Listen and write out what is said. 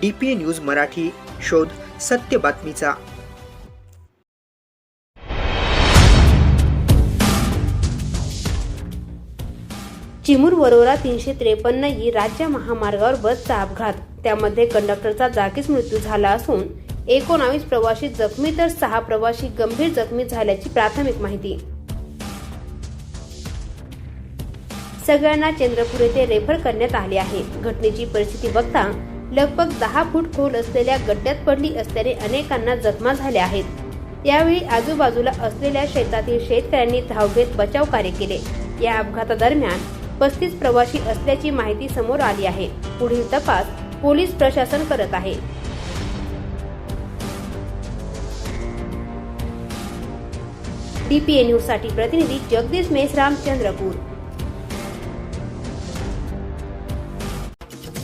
D P A news Marathi शोध सत्य बातमीचा. चिमूर वरोरा तीनशे त्रेपन्न ही राज्य महामार्गावर बसचा अपघात. त्यामध्ये कंडक्टरचा जागीच मृत्यू झाला असून एकोणावीस प्रवासी जखमी तर सहा प्रवासी गंभीर जखमी झाल्याची प्राथमिक माहिती. सगळ्यांना चंद्रपूर येथे रेफर करण्यात आले आहे. घटनेची परिस्थिती बघता लगभग दहा फूट खोल असलेल्या गड्ड्यात पडली असल्याने अनेकांना जखमा झाल्या आहेत. यावेळी आजूबाजूला असलेल्या शेतातील शेतकऱ्यांनी धाव घेत बचाव कार्य केले. या अपघातादरम्यान पस्तीस प्रवासी असल्याची माहिती समोर आली आहे. पुढील तपास पोलीस प्रशासन करत आहे. डीपीए न्यूजसाठी प्रतिनिधी जगदीश मेसराम चंद्रपूर.